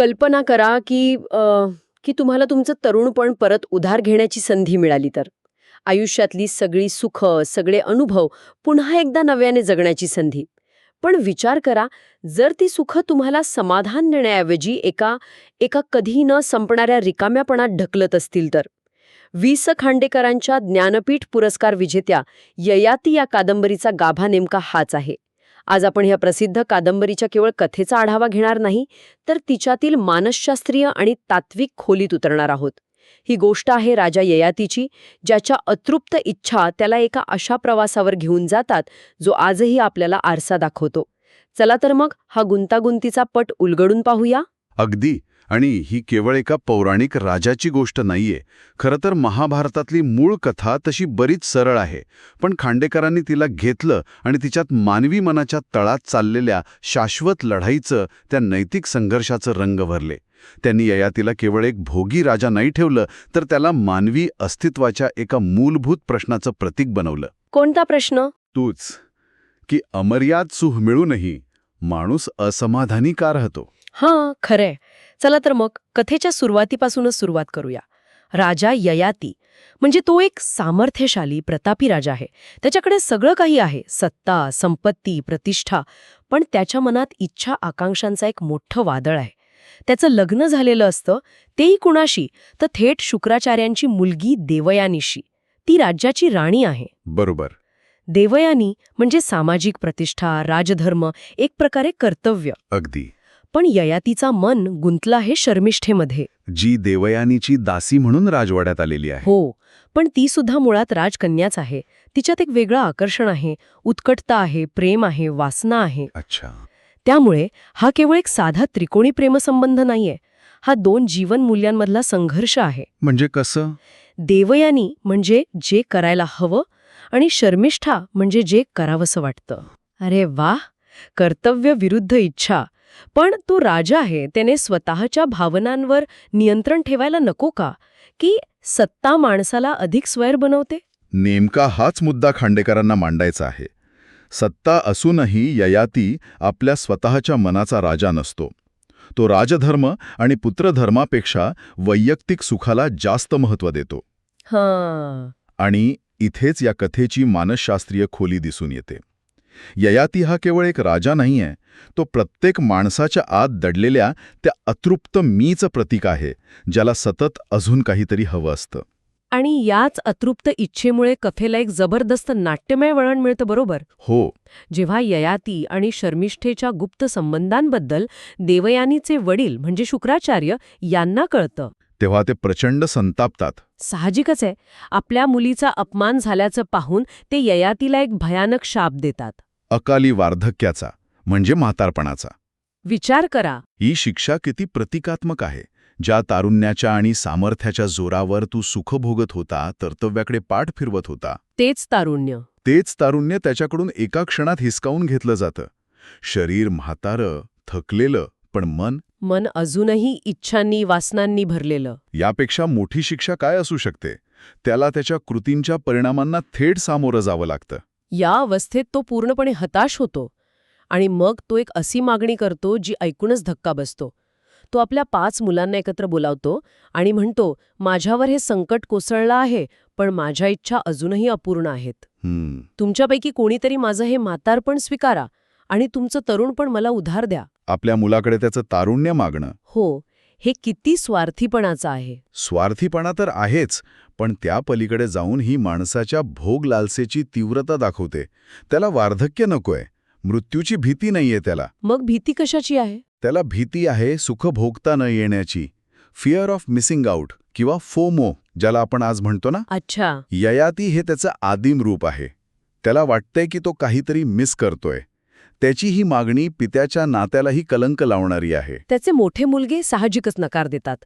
कल्पना करा की अ, की तुम्हाला तुमचं तरुणपण परत उधार घेण्याची संधी मिळाली तर. आयुष्यातली सगळी सुख सगळे अनुभव पुन्हा एकदा नव्याने जगण्याची संधी. पण विचार करा जर ती सुख तुम्हाला समाधान देण्याऐवजी एका एका कधी न संपणाऱ्या रिकाम्यापणात ढकलत असतील तर. वि स खांडेकरांच्या ज्ञानपीठ पुरस्कार विजेत्या ययाती या कादंबरीचा गाभा नेमका हाच आहे. आज आपण ह्या प्रसिद्ध कादंबरीच्या केवळ कथेचा आढावा घेणार नाही तर तिच्यातील मानसशास्त्रीय आणि तात्विक खोलीत उतरणार आहोत. ही गोष्ट आहे राजा ययातीची ज्याच्या अतृप्त इच्छा त्याला एका अशा प्रवासावर घेऊन जातात जो आजही आपल्याला आरसा दाखवतो. चला तर मग हा गुंतागुंतीचा पट उलगडून पाहूया. अगदी. आणि ही केवळ एका पौराणिक राजाची गोष्ट नाहीये. खरं तर महाभारतातली मूळ कथा तशी बरीच सरळ आहे. पण खांडेकरांनी तिला घेतलं आणि तिच्यात मानवी मनाच्या तळात चाललेल्या शाश्वत लढाईचं त्या नैतिक संघर्षाचं रंग भरले. त्यांनी ययातीला केवळ एक भोगी राजा नाही ठेवलं तर त्याला मानवी अस्तित्वाच्या एका मूलभूत प्रश्नाचं प्रतीक बनवलं. कोणता प्रश्न? तूच. की अमर्याद सुख मिळूनही माणूस असमाधानी का राहतो हां खरंय. चला तर मग कथेच्या सुरुवातीपासूनच सुरुवात करूया. राजा ययाती म्हणजे तो एक सामर्थ्यशाली प्रतापी राजा आहे. त्याच्याकडे सगळं काही आहे. सत्ता संपत्ती प्रतिष्ठा पण त्याच्या मनात इच्छा आकांक्षांचा एक मोठं वादळ आहे. त्याचं लग्न झालेलं असतं तेही कुणाशी? तर थेट शुक्राचार्यांची मुलगी देवयानीशी. ती राज्याची राणी आहे. बरोबर. देवयानी म्हणजे सामाजिक प्रतिष्ठा राजधर्म एक प्रकारे कर्तव्य. अगदी. पण ययातीचा मन गुंतला आहे शर्मिष्ठेमध्ये. जी देवयानीची दासी म्हणून राजवाड्यात आलेली आहे. हो पण ती सुद्धा मुळात राजकन्याच आहे. तिच्यात एक वेगळं आकर्षण आहे. उत्कटता आहे प्रेम आहे वासना आहे. अच्छा. त्यामुळे हा केवळ एक साधा त्रिकोणी प्रेमसंबंध नाहीये. हा दोन जीवन मूल्यांमधला संघर्ष आहे. म्हणजे कसं? देवयानी म्हणजे जे करायला हवं आणि शर्मिष्ठा म्हणजे जे करावंसं वाटतं. अरे वा कर्तव्य विरुद्ध इच्छा. पण तो राजा आहे त्याने स्वतःच्या भावनांवर नियंत्रण ठेवायला नको का? की सत्ता माणसाला अधिक स्वैर बनवते? नेमका हाच मुद्दा खांडेकरांना मांडायचा आहे. सत्ता असूनही ययाती आपल्या स्वतःच्या मनाचा राजा नसतो. तो राजधर्म आणि पुत्रधर्मापेक्षा वैयक्तिक सुखाला जास्त महत्त्व देतो. हां. आणि इथेच या कथेची मानसशास्त्रीय खोली दिसून येते. ययाती हा केवळ एक राजा नाहीये. तो प्रत्येक माणसाच्या आत दडलेल्या त्या अतृप्त मीचं प्रतीक आहे ज्याला सतत अजून काहीतरी हवं असतं. आणि याच अतृप्त इच्छेमुळे कथेला एक जबरदस्त नाट्यमय वळण मिळतं बरोबर? हो. जेव्हा ययाती आणि शर्मिष्ठेच्या गुप्त संबंधांबद्दल देवयानीचे वडील म्हणजे शुक्राचार्य यांना कळतं. तेव्हा ते प्रचंड संतापतात. साहजिकच आहे. आपल्या मुलीचा अपमान झाल्याचं पाहून ते ययातीला एक भयानक शाप देतात. अकाली वार्धक्याचा म्हणजे म्हातारपणाचा. विचार करा. ही शिक्षा किती प्रतिकात्मक आहे. ज्या तारुण्याच्या आणि सामर्थ्याच्या जोरावर तू सुख भोगत होता कर्तव्याकडे पाठ फिरवत होता. तेच तारुण्य. तेच तारुण्य त्याच्याकडून एका क्षणात हिसकावून घेतलं जातं. शरीर म्हातारं थकलेलं पण मन? मन अजूनही इच्छांनी वासनांनी भरलेलं. यापेक्षा मोठी शिक्षा काय असू शकते? त्याला त्याच्या कृतींच्या परिणामांना थेट सामोरं जावं लागतं. या अवस्थेत तो पूर्णपणे हताश होतो आणि मग तो एक अशी मागणी करतो जी ऐकूनच धक्का बसतो. तो आपल्या पाच मुलांना एकत्र बोलावतो आणि म्हणतो माझ्यावर हे संकट कोसळलं आहे पण माझ्या इच्छा अजूनही अपूर्ण आहेत. हम्म. तुमच्यापैकी कोणीतरी माझं हे म्हातारपण स्वीकारा आणि तुमचं तरुणपण मला उधार द्या. आपल्या मुलाकडे त्याचं तारुण्य मागणं. हो. हे किती स्वार्थीपणाचं आहे. स्वार्थीपणा तर आहेच पण त्या पलीकडे जाऊन ही माणसाच्या भोग लालसेची तीव्रता दाखवते. त्याला वार्धक्य नकोय. मृत्यूची भीती नाहीये त्याला. मग भीती कशाची आहे? त्याला भीती आहे सुख भोगता न येण्याची. फिअर ऑफ मिसिंग आउट किंवा फोमो ज्याला आपण आज म्हणतो ना? अच्छा. ययाती हे त्याचं आदिम रूप आहे. त्याला वाटतंय की तो काहीतरी मिस करतोय. त्याची ही मागणी पित्याच्या नात्यालाही कलंक लावणारी आहे. त्याचे मोठे मुलगे साहजिकच नकार देतात.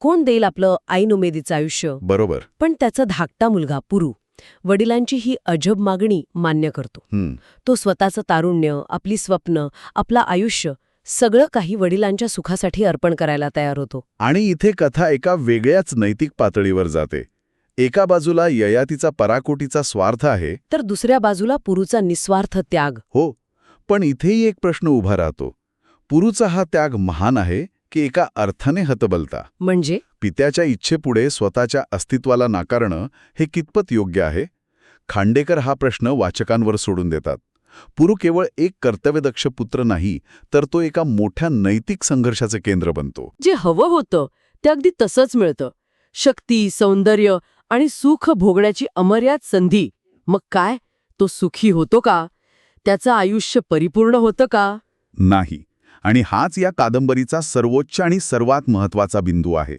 कोण देईल आपलं ऐनुमेदीचं आयुष्य? बरोबर. पण त्याचा धाकटा मुलगा पुरू वडिलांची ही अजब मागणी मान्य करतो. तो स्वतःचं तारुण्य आपली स्वप्न आपलं आयुष्य सगळं काही वडिलांच्या सुखासाठी अर्पण करायला तयार होतो. आणि इथे कथा एका वेगळ्याच नैतिक पातळीवर जाते. एका बाजूला ययातीचा पराकोटीचा स्वार्थ आहे. तर दुसऱ्या बाजूला पुरूचा निस्वार्थ त्याग. हो पण इथेही एक प्रश्न उभा राहतो. पुरूचा हा त्याग महान आहे की एका अर्थाने हतबलता. म्हणजे? पित्याच्या इच्छेपुढे स्वतःच्या अस्तित्वाला नाकारणं हे कितपत योग्य आहे? खांडेकर हा प्रश्न वाचकांवर सोडून देतात. पुरू केवळ एक कर्तव्यदक्ष पुत्र नाही तर तो एका मोठ्या नैतिक संघर्षाचे केंद्र बनतो. जे हवं होतं ते अगदी तसंच मिळतं. शक्ती सौंदर्य आणि सुख भोगण्याची अमर्याद संधी. मग काय? तो सुखी होतो का? त्याचं आयुष्य परिपूर्ण होतं का? नाही. आणि हाच या कादंबरीचा सर्वोच्च आणि सर्वात महत्त्वाचा बिंदू आहे.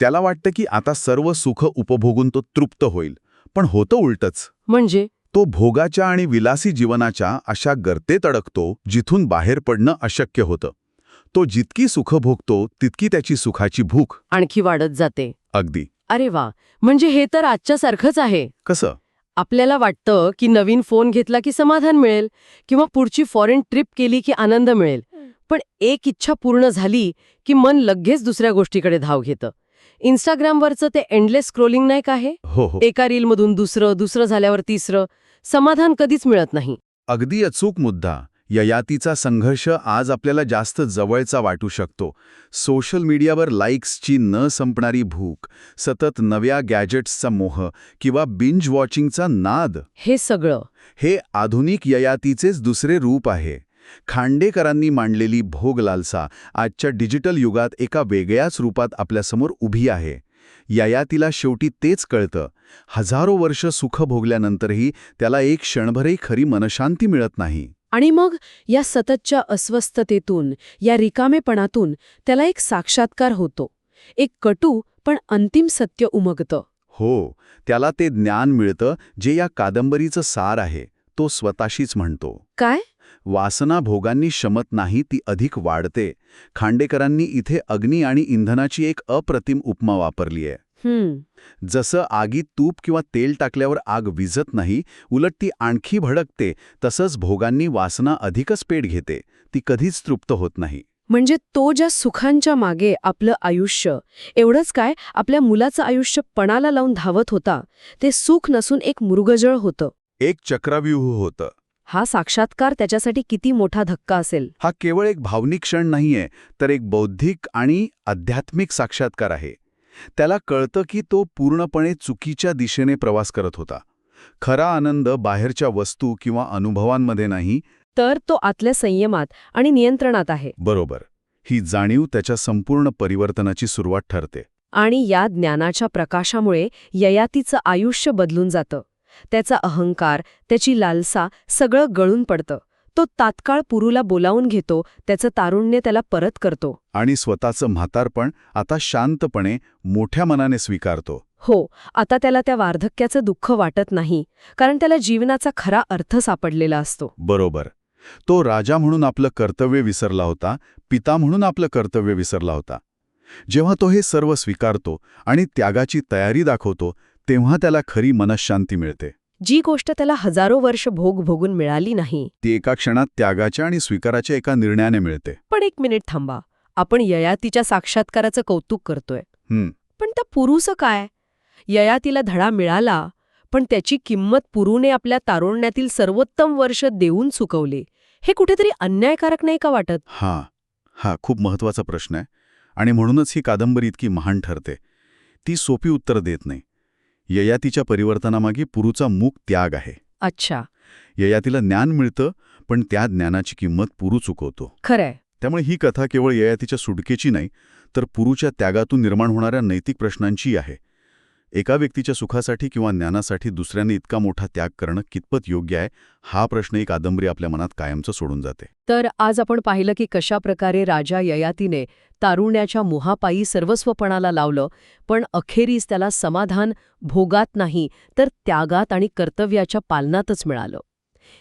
त्याला वाटतं की आता सर्व सुख उपभोगून तो तृप्त होईल. पण होतं उलटच. म्हणजे? तो भोगाच्या आणि विलासी जीवनाच्या अशा गर्तेत अडकतो जिथून बाहेर पडणं अशक्य होतं. तो जितकी सुख भोगतो तितकी त्याची सुखाची भूक. आणखी वाढत जाते. अगदी. अरे वा! म्हणजे हे तर आजच्यासारखंच आहे. कसं? आपल्याला वाटतं की नवीन फोन घेतला की समाधान मिळेल किंवा पुढची फॉरेन ट्रिप केली की आनंद मिळेल. पण एक इच्छा पूर्ण झाली की मन लगेच दुसऱ्या गोष्टीकडे धाव घेतं. इंस्टाग्रामवरचं ते एंडलेस स्क्रोलिंग नाही का आहे हो हो. एका रीलमधून दुसरं दुसरं झाल्यावर तिसरं. समाधान कधीच मिळत नाही. अगदी अचूक मुद्दा. ययातीचा संघर्ष आज आपल्याला जास्त जवळचा वाटू शकतो. सोशल मीडियावर लाईक्सची न संपणारी भूक सतत नव्या गॅजेट्सचा मोह किंवा बिंज वॉचिंगचा नाद. हे सगळं. हे आधुनिक ययातीचेच दुसरे रूप आहे. खांडेकरांनी मांडलेली भोग लालसा आजच्या डिजिटल युगात एका वेगळ्याच रूपात आपल्यासमोर उभी आहे. ययातीला शेवटी तेच कळतं. हजारो वर्ष सुख भोगल्यानंतरही त्याला एक क्षणभरही खरी मनशांती मिळत नाही. आणि मग या सततच्या अस्वस्थतेतून या रिकामेपणातून त्याला एक साक्षात्कार होतो. एक कटू पण अंतिम सत्य उमगतं. हो त्याला ते ज्ञान मिळतं जे या कादंबरीचं सार आहे तो स्वतःशीच म्हणतो. काय? वासना भोगांनी शमत नाही ती अधिक वाढते. खांडेकरांनी इथे अग्नी आणि इंधनाची एक अप्रतिम उपमा वापरली आहे जसं आगीत तूप किंवा तेल टाकल्यावर आग विझत नाही उलट ती आणखी भडकते तसंच भोगांनी वासना अधिकच पेट घेते ती कधीच तृप्त होत नाही. म्हणजे तो ज्या सुखांच्या मागे आपलं आयुष्य एवढंच काय आपल्या मुलाचं आयुष्य पणाला लावून धावत होता ते सुख नसून एक मृगजळ होतं. एक चक्रव्यूह होतं. हा साक्षात्कार त्याच्यासाठी किती मोठा धक्का असेल. हा केवळ एक भावनिक क्षण नाहीये तर एक बौद्धिक आणि आध्यात्मिक साक्षात्कार आहे. त्याला कळतं की तो पूर्णपणे चुकीच्या दिशेने प्रवास करत होता. खरा आनंद बाहेरच्या वस्तू किंवा अनुभवांमध्ये नाही. तर तो आतल्या संयमात आणि नियंत्रणात आहे. बरोबर. ही जाणीव त्याच्या संपूर्ण परिवर्तनाची सुरुवात ठरते. आणि या ज्ञानाच्या प्रकाशामुळे ययातीचं आयुष्य बदलून जातं. त्याचा अहंकार त्याची लालसा सगळं गळून पडतं. तो तात्काळ पुरूला बोलावून घेतो त्याचं तारुण्य त्याला परत करतो. आणि स्वतःचं म्हातारपण आता शांतपणे मोठ्या मनाने स्वीकारतो. हो आता त्याला त्या वार्धक्याचं दुःख वाटत नाही कारण त्याला जीवनाचा खरा अर्थ सापडलेला असतो. बरोबर. तो राजा म्हणून आपलं कर्तव्य विसरला होता पिता म्हणून आपलं कर्तव्य विसरला होता. जेव्हा तो हे सर्व स्वीकारतो आणि त्यागाची तयारी दाखवतो तेव्हा त्याला खरी मनशांती मिळते. जी गोष्ट त्याला हजारो वर्ष भोग भोगून मिळाली नाही. ती एका क्षणात त्यागाच्या आणि स्वीकाराच्या एका निर्णयाने मिळते. पण एक मिनिट थांबा. आपण ययातीच्या साक्षात्काराचं कौतुक करतोय. पण त्या पुरूचं काय? ययातीला धडा मिळाला पण त्याची किंमत पुरूने आपल्या तारुण्यातील सर्वोत्तम वर्ष देऊन चुकवले. हे कुठेतरी अन्यायकारक नाही का वाटत? हा. हा खूप महत्त्वाचा प्रश्न आहे. आणि म्हणूनच ही कादंबरी इतकी महान ठरते. ती सोपी उत्तर देत नाही. ययातीच्या परिवर्तनामागे पुरूचा मूक त्याग आहे. अच्छा. ययातीला ज्ञान मिळतं पण त्या ज्ञानाची किंमत पुरू चुकवतो. खरंय. त्यामुळे ही कथा केवळ ययातीच्या सुटकेची नाही तर पुरूच्या त्यागातून निर्माण होणाऱ्या नैतिक प्रश्नांची आहे. एका व्यक्तीच्या सुखासाठी किंवा ज्ञानासाठी दुसऱ्याने इतका मोठा त्याग करणं कितपत योग्य आहे हा प्रश्न ही कादंबरी आपल्या मनात कायमचं सोडून जाते. तर आज आपण पाहिलं की कशा प्रकारे राजा ययातीने तारुण्याच्या मोहापायी सर्वस्वपणाला लावलं पण अखेरीस त्याला समाधान भोगात नाही तर त्यागात आणि कर्तव्याच्या पालनातच मिळालं.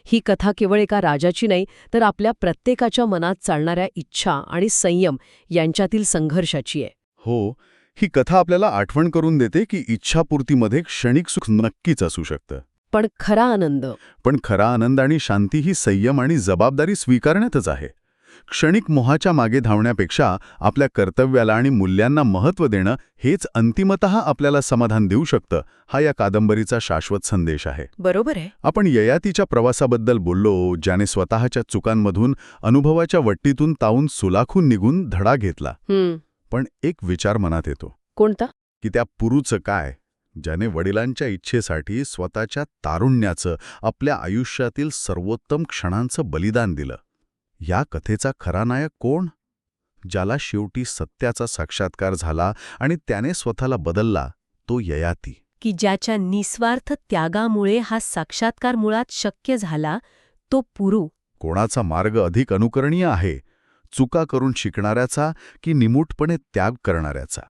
ही कथा केवळ एका राजाची नाही तर आपल्या प्रत्येकाच्या मनात चालणाऱ्या इच्छा आणि संयम यांच्यातील संघर्षाची आहे. हो ही कथा आपल्याला आठवण करून देते की इच्छापूर्तीमध्ये क्षणिक सुख नक्कीच असू शकतं. पण खरा आनंद. पण खरा आनंद आणि शांती ही संयम आणि जबाबदारी स्वीकारण्यातच आहे. क्षणिक मोहाच्या मागे धावण्यापेक्षा आपल्या कर्तव्याला आणि मूल्यांना महत्त्व देणं हेच अंतिमतः आपल्याला समाधान देऊ शकतं हा या कादंबरीचा शाश्वत संदेश आहे. बरोबर आहे. आपण ययातीच्या प्रवासाबद्दल बोललो ज्याने स्वतःच्या चुकांमधून अनुभवाच्या वट्टीतून तावून सुलाखून निघून धडा घेतला. पण एक विचार मनात येतो. कोणता? की त्या पुरूचं काय ज्याने वडिलांच्या इच्छेसाठी स्वतःच्या तारुण्याचं आपल्या आयुष्यातील सर्वोत्तम क्षणांचं बलिदान दिलं. या कथेचा खरा नायक कोण? ज्याला शेवटी सत्याचा साक्षात्कार झाला आणि त्याने स्वतःला बदलला तो ययाती. की ज्याच्या निस्वार्थ त्यागामुळे हा साक्षात्कार मुळात शक्य झाला तो पुरू. कोणाचा मार्ग अधिक अनुकरणीय आहे? चुका करून शिकणाऱ्याचा की निमूटपणे त्याग करणाऱ्याचा.